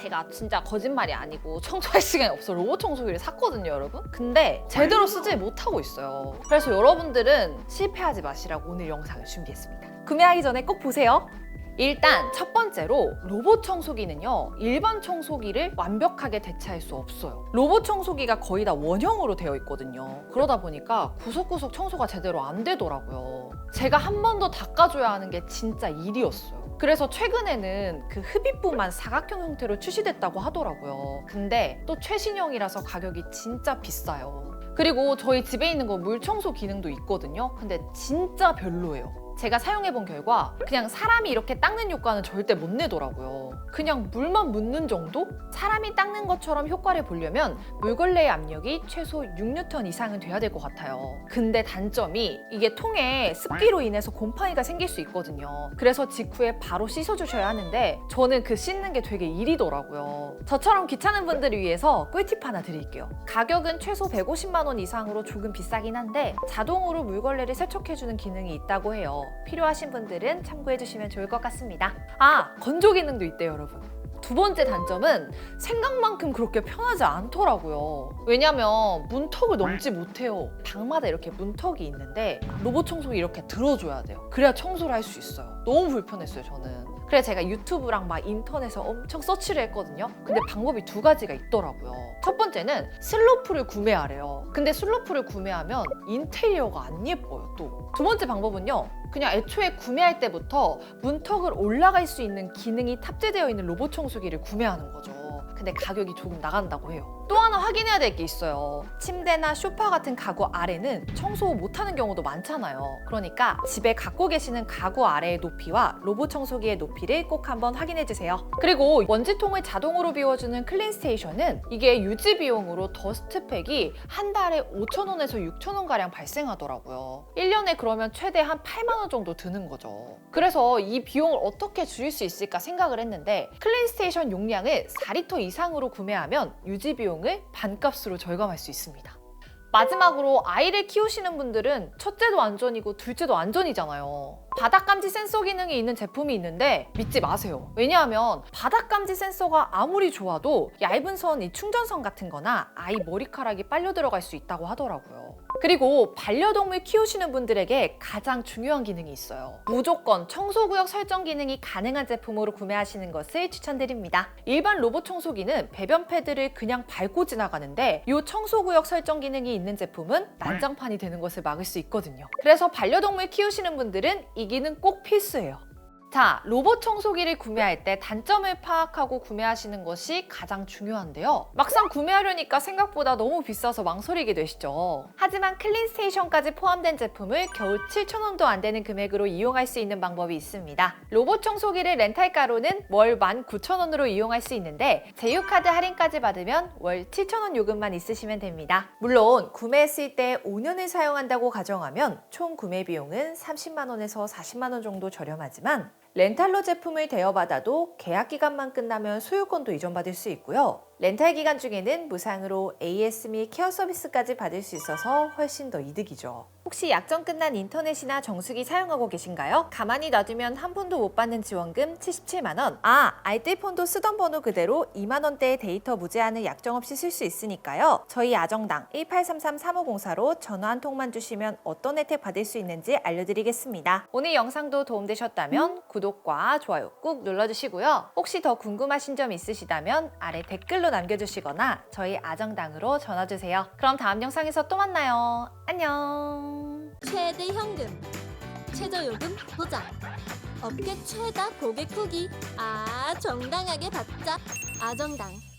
제가 진짜 거짓말이 아니고 청소할 시간이 없어 로봇 청소기를 샀거든요, 여러분. 근데 제대로 쓰지 못하고 있어요. 그래서 여러분들은 실패하지 마시라고 오늘 영상을 준비했습니다. 구매하기 전에 꼭 보세요. 일단 첫 번째로 로봇 청소기는요 일반 청소기를 완벽하게 대체할 수 없어요 로봇 청소기가 거의 다 원형으로 되어 있거든요 그러다 보니까 구석구석 청소가 제대로 안 되더라고요 제가 한 번 더 닦아줘야 하는 게 진짜 일이었어요 그래서 최근에는 그 흡입부만 사각형 형태로 출시됐다고 하더라고요. 근데 또 최신형이라서 가격이 진짜 비싸요. 그리고 저희 집에 있는 거 물 청소 기능도 있거든요. 근데 진짜 별로예요 제가 사용해본 결과 그냥 사람이 이렇게 닦는 효과는 절대 못 내더라고요. 그냥 물만 묻는 정도? 사람이 닦는 것처럼 효과를 보려면 물걸레의 압력이 최소 6뉴턴 이상은 돼야 될 것 같아요. 근데 단점이 이게 통에 습기로 인해서 곰팡이가 생길 수 있거든요. 그래서 직후에 바로 씻어주셔야 하는데 저는 그 씻는 게 되게 일이더라고요. 저처럼 귀찮은 분들을 위해서 꿀팁 하나 드릴게요. 가격은 최소 150만 원 이상으로 조금 비싸긴 한데 자동으로 물걸레를 세척해주는 기능이 있다고 해요. 필요하신 분들은 참고해 주시면 좋을 것 같습니다. 아 건조 기능도 있대요, 여러분. 두 번째 단점은 생각만큼 그렇게 편하지 않더라고요. 왜냐면 문턱을 넘지 못해요. 방마다 이렇게 문턱이 있는데 로봇 청소기 이렇게 들어줘야 돼요. 그래야 청소를 할 수 있어요. 너무 불편했어요, 저는. 그래 제가 유튜브랑 막 인터넷에 엄청 서치를 했거든요. 근데 방법이 두 가지가 있더라고요. 첫 번째는 슬로프를 구매하래요. 근데 슬로프를 구매하면 인테리어가 안 예뻐요, 또. 두 번째 방법은요. 그냥 애초에 구매할 때부터 문턱을 올라갈 수 있는 기능이 탑재되어 있는 로봇 청소기를 구매하는 거죠. 근데 가격이 조금 나간다고 해요. 또 확인해야 될 게 있어요. 침대나 소파 같은 가구 아래는 청소 못하는 경우도 많잖아요. 그러니까 집에 갖고 계시는 가구 아래의 높이와 로봇 청소기의 높이를 꼭 한번 확인해 주세요. 그리고 먼지통을 자동으로 비워주는 클린 스테이션은 이게 유지 비용으로 더스트팩이 한 달에 5,000원에서 6,000원 가량 발생하더라고요. 1년에 그러면 최대 한 8만 원 정도 드는 거죠. 그래서 이 비용을 어떻게 줄일 수 있을까 생각을 했는데 클린 스테이션 용량을 4리터 이상으로 구매하면 유지 비용을 반값으로 절감할 수 있습니다. 마지막으로 아이를 키우시는 분들은 첫째도 안전이고 둘째도 안전이잖아요. 바닥 감지 센서 기능이 있는 제품이 있는데 믿지 마세요. 왜냐하면 바닥 감지 센서가 아무리 좋아도 얇은 선, 이 충전선 같은 거나 아이 머리카락이 빨려 들어갈 수 있다고 하더라고요. 그리고 반려동물 키우시는 분들에게 가장 중요한 기능이 있어요. 무조건 청소구역 설정 기능이 가능한 제품으로 구매하시는 것을 추천드립니다. 일반 로봇 청소기는 배변 패드를 그냥 밟고 지나가는데 이 청소구역 설정 기능이 있는 제품은 난장판이 되는 것을 막을 수 있거든요. 그래서 반려동물 키우시는 분들은 이 기능 꼭 필수예요. 자, 로봇 청소기를 구매할 때 단점을 파악하고 구매하시는 것이 가장 중요한데요. 막상 구매하려니까 생각보다 너무 비싸서 망설이게 되시죠. 하지만 클린스테이션까지 포함된 제품을 겨우 7,000원도 안 되는 금액으로 이용할 수 있는 방법이 있습니다. 로봇 청소기를 렌탈가로는 월 19,000원으로 이용할 수 있는데 제휴카드 할인까지 받으면 월 7,000원 요금만 있으시면 됩니다. 물론 구매했을 때 5년을 사용한다고 가정하면 총 구매 비용은 30만 원에서 40만 원 정도 저렴하지만 렌탈로 제품을 대여받아도 계약 기간만 끝나면 소유권도 이전받을 수 있고요. 렌탈 기간 중에는 무상으로 AS 및 케어 서비스까지 받을 수 있어서 훨씬 더 이득이죠. 혹시 약정 끝난 인터넷이나 정수기 사용하고 계신가요? 가만히 놔두면 한 푼도 못 받는 지원금 77만 원. 아, 알뜰폰도 쓰던 번호 그대로 2만 원대의 데이터 무제한을 약정 없이 쓸 수 있으니까요. 저희 아정당 1833-3504로 전화 한 통만 주시면 어떤 혜택 받을 수 있는지 알려드리겠습니다. 오늘 영상도 도움되셨다면 구독과 좋아요 꾹 눌러주시고요. 혹시 더 궁금하신 점 있으시다면 아래 댓글로 남겨주시거나 저희 아정당으로 전화주세요. 그럼 다음 영상에서 또 만나요. 안녕. 최대 현금, 최저 요금 보장, 업계 최다 고객 후기, 아 정당하게 받자, 아정당.